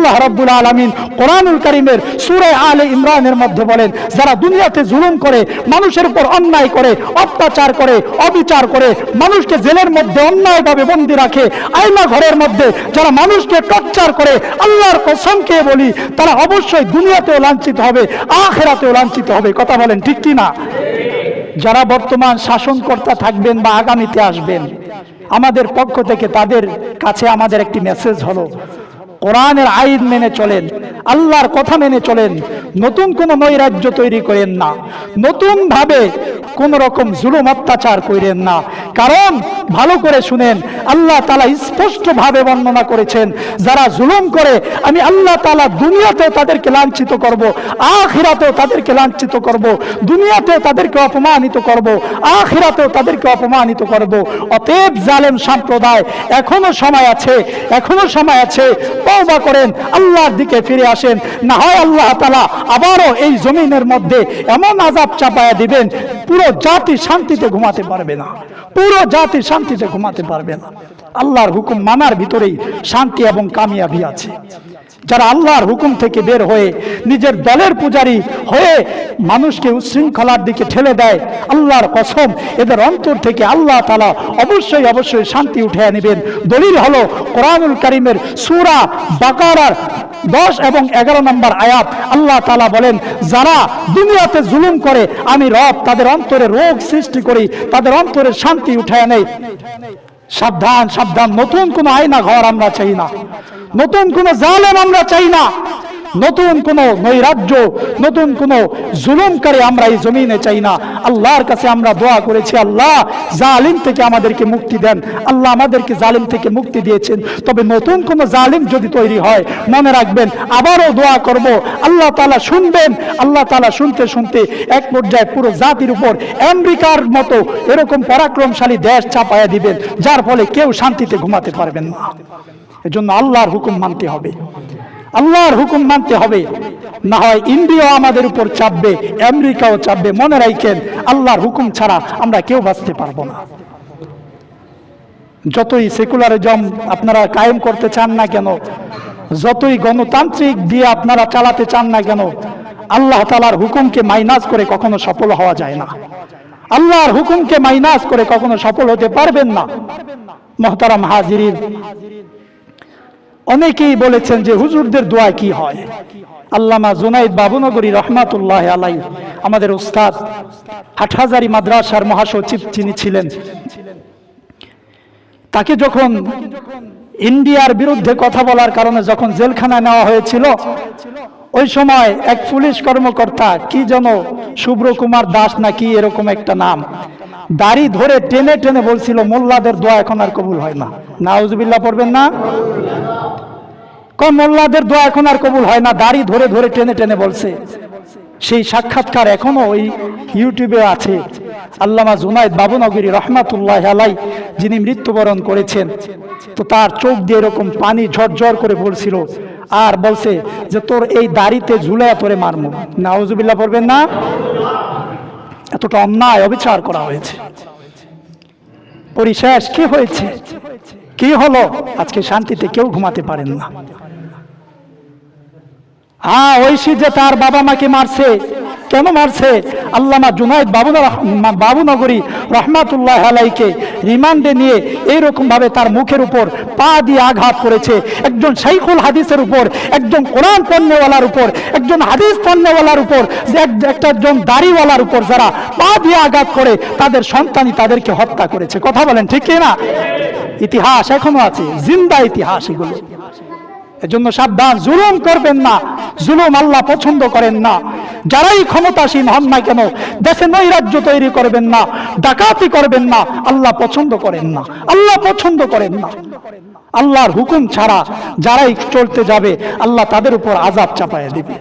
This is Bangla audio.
আল্লাহ রব্বুল আলমিন কোরআনুল করিমের সুরে আলে ইমরানের মধ্যে বলেন, যারা দুনিয়াতে জুলুম করে, মানুষের উপর অন্যায় করে, অত্যাচার করে, অবিচার করে, মানুষকে জেলের মধ্যে অন্যায়ভাবে বন্দি রাখে, আয়না ঘরের মধ্যে যারা মানুষকে টর্চার করে, আল্লাহর কসমকে বলি, তারা অবশ্যই দুনিয়াতেও লাঞ্ছিত হবে, আখেরাতেও লাঞ্ছিত হবে। কথা বলেন ঠিক কি না? যারা বর্তমান শাসনকর্তা থাকবেন বা আগামীতে আসবেন, আমাদের পক্ষ থেকে তাদের কাছে আমাদের একটি মেসেজ হলো কোরআনের আইন মেনে চলেন, আল্লাহর কথা মেনে চলেন, নতুন কোনো নৈরাজ্য তৈরি করেন না নতুন ভাবে কোন রকম জুলুম অত্যাচার করেন না। কারণ ভালো করে শুনেন, আল্লাহ তালা স্পষ্টভাবে বর্ণনা করেছেন, যারা জুলুম করে, আমি আল্লাহ তালা দুনিয়াতেও তাদেরকে লাঞ্ছিত করব, আখিরাতেও তাদেরকে লাঞ্ছিত করব, দুনিয়াতেও তাদেরকে অপমানিত করব, আখিরাতেও তাদেরকে অপমানিত করব। অতএব জালেম সম্প্রদায়, এখনও সময় আছে, এখনও সময় আছে তওবা করেন, আল্লাহর দিকে ফিরে আসেন। না হয় আল্লাহ তালা আবারও এই জমিনের মধ্যে এমন আজাব চাপায়া দিবেন, পুরো জাতি শান্তিতে ঘুমাতে পারবে না। পুরো জাতি শান্তিতে ঘুমাতে পারবে না। আল্লাহর হুকুম মানার ভিতরেই শান্তি এবং কামিয়াবি আছে। যারা আল্লাহর হুকুম থেকে বের হয়ে নিজের দলের পূজারী হয়ে মানুষকে উচ্ছৃঙ্খলার দিকে ঠেলে দেয়, আল্লাহর কসম, এদের অন্তর থেকে আল্লাহ তালা অবশ্যই অবশ্যই শান্তি উঠে নেবেন দলিল হলো কোরআনুল করিমের সুরা বাকারার দশ এবং এগারো নম্বর আয়াত। আল্লাহ তালা বলেন, যারা দুনিয়াতে জুলুম করে, আমি রব তাদের অন্তরে রোগ সৃষ্টি করি, তাদের অন্তরে শান্তি উঠায় নেই সাবধান সাবধান, নতুন কোন আয়না ঘর আমরা চাই না। নতুন কোন জালেম আমরা চাই না। নতুন কোন নৈরাজ্য, নতুন কোন জুলুমকারী আমরা এই জমিনে চাই না। আল্লাহর কাছে আমরা দোয়া করেছি, আল্লাহ জালিম থেকে আমাদেরকে মুক্তি দেন। আল্লাহ আমাদেরকে জালিম থেকে মুক্তি দিয়েছেন। তবে নতুন কোন জালিম যদি তৈরি হয়, মনে রাখবেন, আবারও দোয়া করব। আল্লাহ তালা শুনবেন, আল্লাহ তালা শুনতে শুনতে এক পর্যায়ে পুরো জাতির উপর আমেরিকার মতো এরকম পরাক্রমশালী দেশ চাপায়া দিবেন, যার ফলে কেউ শান্তিতে ঘুমাতে পারবেন না। এজন্য আল্লাহর হুকুম মানতে হবে। আল্লাহর হুকুম মানতে হবে। না হয় ইন্ডিয়াও আমাদের উপর চাপবে, আমেরিকাও চাপবে, মনে রাখেন, আল্লাহর হুকুম ছাড়া আমরা কেউ বাঁচতে পারব না। যতই সেকুলারিজম আপনারা কায়েম করতে চান না কেন, যতই গণতান্ত্রিক দিয়ে আপনারা চালাতে চান না কেন, আল্লাহ তালার হুকুমকে মাইনাস করে কখনো সফল হওয়া যায় না। আল্লাহর হুকুমকে মাইনাস করে কখনো সফল হতে পারবেন না। মহতারাম হাজিরিন অনেকেই বলেছেন যে হুজুরদের দোয়া কি হয়? আল্লামা জুনাইদ বাবুনগরী রহমাতুল্লাহ আলাই আমাদের উস্তাদ হাটহাজারি মাদ্রাসার মহাসচিব যিনি ছিলেন, তাকে যখন ইন্ডিয়ার বিরুদ্ধে কথা বলার কারণে যখন জেলখানায় নেওয়া হয়েছিল, ওই সময় এক পুলিশ কর্মকর্তা কি যেন শুভ্র কুমার দাস নাকি এরকম একটা নাম, দাড়ি ধরে টেনে টেনে বলছিল, মোল্লাদের দোয়া এখন আর কবুল হয় না। নাউজবিল্লা পড়বেন না? মোল্লাদের দোয়া এখন আর কবুল হয় না, দাড়ি ধরে ধরে টেনে টেনে বলছে। সেই সাক্ষাৎকার এখনও ওই ইউটিউবে আছে। আল্লামা জুনাইদ বাবুনগরী রহমাতুল্লাহ আলাই যিনি মৃত্যুবরণ করেছেন। তো তার চোখ দিয়ে এরকম পানি ঝরঝর করে পড়ছিল। আর বলছে যে, তোর এই দাড়িতে ঝুলাইয়া তোরে মারমু নাউজুবিল্লাহ পড়বেন না? এতটা অন্যায় অবিচার করা হয়েছে। পরিশেষ, কি হয়েছে? কি হলো? আজকে শান্তিতে কেউ ঘুমাতে পারেন না। হ্যাঁ ঐশী যে তার বাবা মাকে মারছে, কেন মারছে? আল্লামা জুনাইদ বাবু বাবুনগরী রহমাতুল্লাহ আলাইকে রিমান্ডে নিয়ে এইরকম ভাবে তার মুখের উপর পা দিয়ে আঘাত করেছে। একজন শাইখুল হাদিসের উপর, একজন কোরআন পণ্যওয়ালার উপর, একজন হাদিস পণ্যওয়ালার উপর একটা একজন দাড়িওয়ালার উপর যারা পা দিয়ে আঘাত করে, তাদের সন্তানই তাদেরকে হত্যা করেছে। কথা বলেন ঠিক না ইতিহাস এখনও আছে, জিন্দা ইতিহাস এগুলো। এজন্য সাবধান, জুলুম করবেন না। জুলুম আল্লাহ পছন্দ করেন না। যারাই ক্ষমতাসীন হন না কেন, দেশে নৈরাজ্য তৈরি করবেন না, ডাকাতি করবেন না, আল্লাহ পছন্দ করেন না। আল্লাহ পছন্দ করেন না। আল্লাহর হুকুম ছাড়া যারাই চলতে যাবে, আল্লাহ তাদের উপর আজাব চাপায় দিবে।